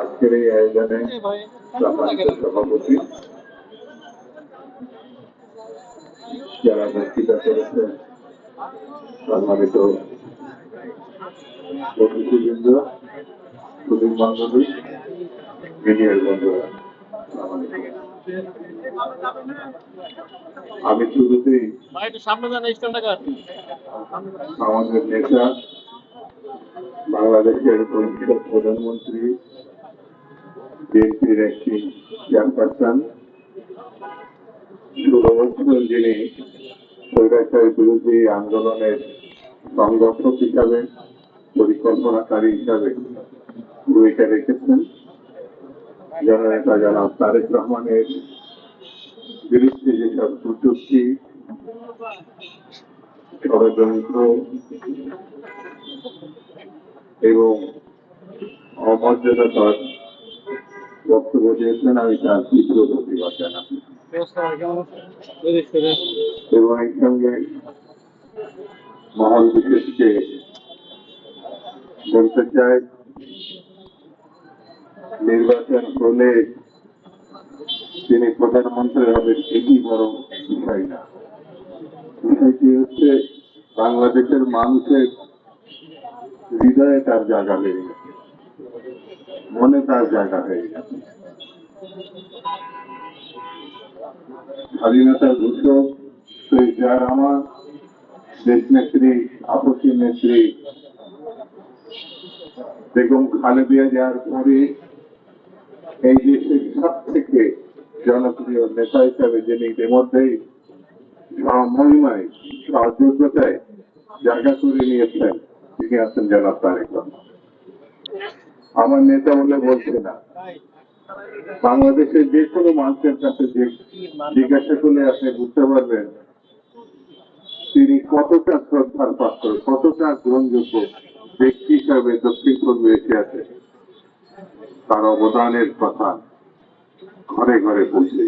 আজকের এই আয়োজনে সভাপতি যারা বক্তৃতা করেছেন সম্মানিত অতিথিবৃন্দ সুদীপ মন্ডলী মিডিয়ার বন্ধুরা। আমি শুরুতেই ভাই একটু সামনে যান আমাদের নেতা বাংলাদেশের প্রধানমন্ত্রী বিএনপির একটি চেয়ারপারসন ষোলো বছর যিনি স্বৈরাচার বিরোধী আন্দোলনের সংগঠক হিসাবে পরিকল্পনাকারী হিসাবে ভূমিকা রেখেছেন। জননেতা জনাব তারেক রহমানের বিরুদ্ধে যেসব কুচুক্তি ষড়যন্ত্র এবং অমর্যাদাকর বক্তব্য দিয়েছেন আমি তার তীব্র প্রতিবাদ জানাই ব্যবস্থা কেমন বুঝিস করে এবং এই সঙ্গে মহল বিশেষকে বলতে চাই নির্বাচন হলে তিনি প্রধানমন্ত্রী হবে এটি বড় বিষয় না। বিষয়টি হচ্ছে বাংলাদেশের মানুষের হৃদয়ে তার জায়গা হয়ে গেছে, মনে তার জায়গা হয়ে গেছে। স্বাধীনতার ঘোষক যার আমার দেশ নেত্রী, আপসী নেত্রী, বেগম খালেদিয়া যাওয়ার পরে এই দেশের সব থেকে জনপ্রিয় নেতা হিসাবে যিনি ইতিমধ্যেই মহিমায় সহযোগ্যতায় জায়গা করে নিয়েছেন, তিনি আছেন জনাব তারেক আমার নেতা বলে বলছে না। বাংলাদেশের যে কোনো মানুষের কাছে জিজ্ঞাসা করলে আপনি বুঝতে পারবেন, তিনি কতটা শ্রদ্ধার পাত্র, কতটা গ্রহণযোগ্য ব্যক্তি হিসাবে দক্ষিণ পূর্ব এশিয়াতে। তার অবদানের কথা ঘরে ঘরে পৌঁছে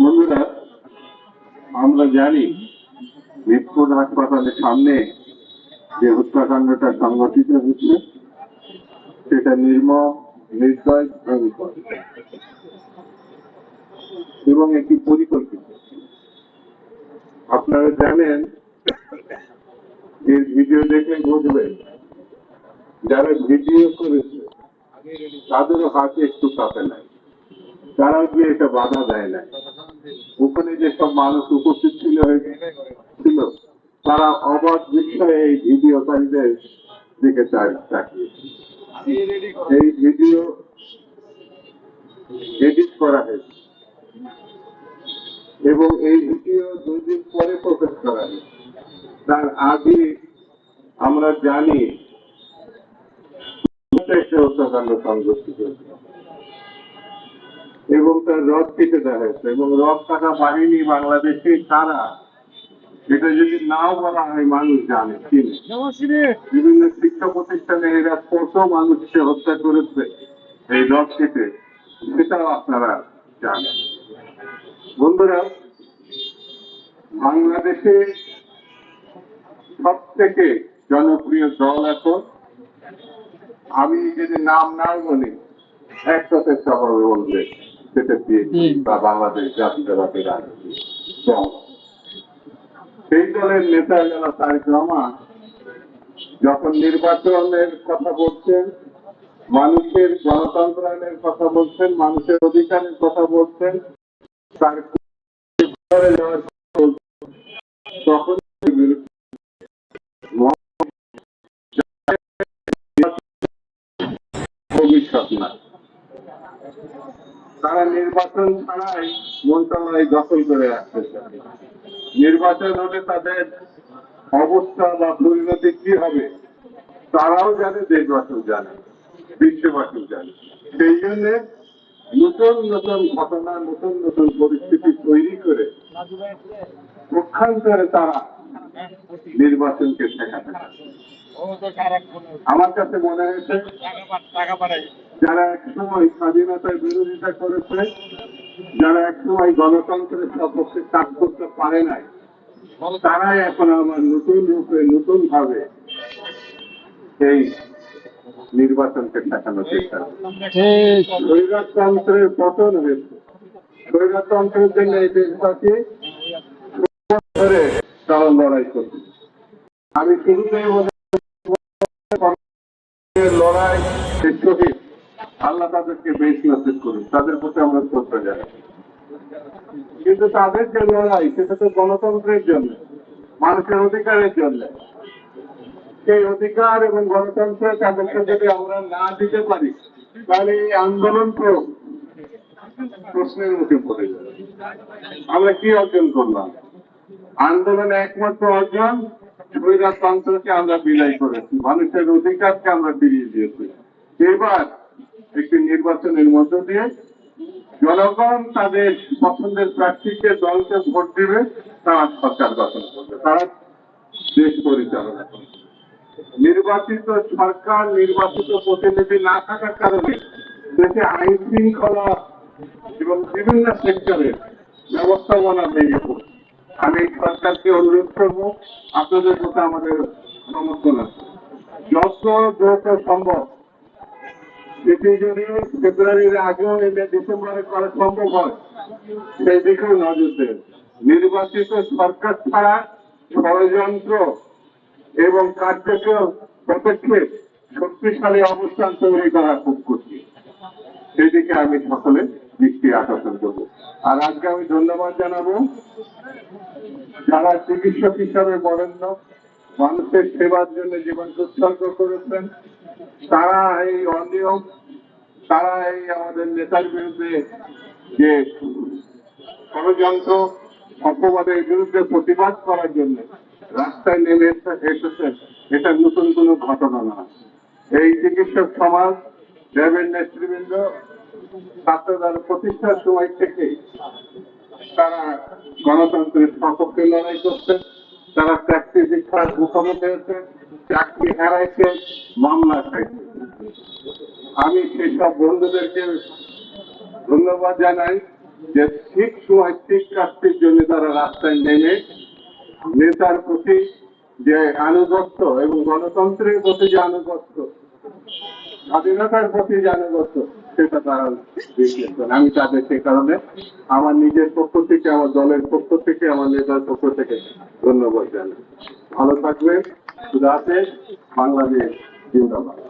বন্ধুরা, আমরা জানি মিটপুর হাসপাতালের সামনে যে হত্যাকাণ্ডটা সংঘটিত হচ্ছে সেটা নির্মম, নির্দয়, ভয়ঙ্কর। এবং একটি পরিকল্পিত। আপনারা জানেন, এর ভিডিও দেখলে বুঝবেন যারা ভিডিও করেছে, তাদেরও হাতে একটু কাঁপে নাই। তারা গিয়ে এটা বাধা দেয় না ওখানে যেসব মানুষ উপস্থিত ছিল ছিল, তারা অবাক বিস্ময়ে এই ভিডিওকারীদের দিকে তাক- তাকিয়েছে এই ভিডিও এডিট করা হয়েছে। এবং এই ভিডিও দুই দিন পরে প্রকাশ করা হয়েছে। তার আগে আমরা জানি একটা হত্যাকাণ্ড সংঘটিত এবং তার রথ কেটে দেওয়া এবং রথ কাটা বাহিনী বাংলাদেশে কারা? এটা যদি নাও বলা হয়, মানুষ জানে বিভিন্ন শিক্ষা প্রতিষ্ঠানে এরা কত মানুষকে হত্যা করেছে এই রথ কেটে। সেটাও আপনারা জানেন। বন্ধুরা, বাংলাদেশে সব থেকে জনপ্রিয় দল এখন আমি যদি নাম নাও বলি একসাথে সবাই বলবে সেটা বিএনপি বা বাংলাদেশ জাতীয়তাবাদী রাজনীতি। সেই দলের নেতা তারেক রহমান। যখন নির্বাচনের কথা বলছেন মানুষের গণতন্ত্রায়নের কথা বলছেন মানুষের অধিকারের কথা বলছেন তার কথা বলছেন, তখন নির্বাচন ছাড়াই মন্ত্রণালয় দখল করে রাখতেছে নির্বাচন হলে তাদের অবস্থা বা পরিণতি কি হবে, তারাও জানে, দেশবাসীও জানে, বিশ্ববাসীও জানে সেই জন্য নতুন নতুন ঘটনা, নতুন নতুন পরিস্থিতি তৈরি করে পক্ষান্তরে তারা নির্বাচনকে ঠেকাতে চায়। আমার কাছে মনে হয়েছে যারা একসময় স্বাধীনতার বিরোধিতা করেছে, যারা একসময় গণতন্ত্রের সপক্ষে কাজ করতে পারে নাই, তারাই এখন আমার নতুন রূপে নতুন ভাবে এই নির্বাচনকে ঠেকানোর চেষ্টা স্বৈরতন্ত্রের পতন হয়েছে। স্বৈরতন্ত্রের জন্য এই দেশবাসী ধরে তারা লড়াই করছে। আমি শুরুতেই লড়াই আল্লাহ তাদেরকে বেশ করুন তাদের প্রতি আমরা শ্রদ্ধা জানাই। কিন্তু তাদের যে লড়াই, সেটা তো গণতন্ত্রের জন্য, মানুষের অধিকারের জন্য। সেই অধিকার এবং গণতন্ত্র তাদেরকে যদি আমরা না দিতে পারি, তাহলে এই আন্দোলন তো প্রশ্নের মুখে পড়ে যাবে। আমরা কি অর্জন করলাম? আন্দোলনে একমাত্র অর্জন স্বৈরতন্ত্রকে আমরা বিদায় করেছি, মানুষের অধিকারকে আমরা ফিরিয়ে দিয়েছি। এবার একটি নির্বাচনের মধ্য দিয়ে জনগণ তাদের পছন্দের প্রার্থীকে দলকে ভোট দিবে, তারা সরকার গঠন করবে, তারা দেশ পরিচালনা করবে। নির্বাচিত সরকার, নির্বাচিত প্রতিনিধি না থাকার কারণে দেশে আইন শৃঙ্খলা এবং বিভিন্ন সেক্টরের ব্যবস্থাপনা ভেঙে পড়ছে। আমি সরকারকে অনুরোধ করব, আপনাদের প্রতি আমাদের সমর্থন আছে। যত সম্ভব। এটি যদি ফেব্রুয়ারির আগেও এনে ডিসেম্বরে করা সম্ভব হয়। সেই দিকেও নজর দেন। নির্বাচিত সরকার ছাড়া ষড়যন্ত্র এবং কার্যকর পদক্ষেপ শক্তিশালী অবস্থান তৈরি করা খুব কঠিন। সেদিকে আমি সকলে দৃষ্টি আকর্ষণ করব। আর আজকে আমি ধন্যবাদ জানাব। যারা চিকিৎসক হিসাবে বরেণ্য, মানুষের সেবার জন্য জীবনকে উৎসর্গ করেছেন, তারা এই অনিয়ম, তারা এই আমাদের নেতার বিরুদ্ধে যে ষড়যন্ত্র, অপবাদের বিরুদ্ধে প্রতিবাদ করার জন্য রাস্তায় নেমে এসে- এসেছেন এটা নতুন কোনো ঘটনা না। এই চিকিৎসক সমাজ দেবের নেতৃবৃন্দ ছাত্রদের প্রতিষ্ঠার সময় থেকে তারা গণতন্ত্রের সপক্ষে লড়াই করছে, তারা চাকরি শিক্ষার মুখোমুখি হয়েছে চাকরি হারাইছে, মামলা খাইছে। আমি সেসব বন্ধুদেরকে ধন্যবাদ জানাই যে ঠিক সময় ঠিক কাজটির জন্য তারা রাস্তায় নেমে নেতার প্রতি যে আনুগত্য এবং গণতন্ত্রের প্রতি যে আনুগত্য, স্বাধীনতার প্রতি যে আনুগত্য সেটা তারা আমি তাদের সে কারণে আমার নিজের পক্ষ থেকে, আমার দলের পক্ষ থেকে, আমার নেতার পক্ষ থেকে ধন্যবাদ জানাই। ভালো থাকবেন সুদাতে বাংলাদেশ জিন্দাবাদ।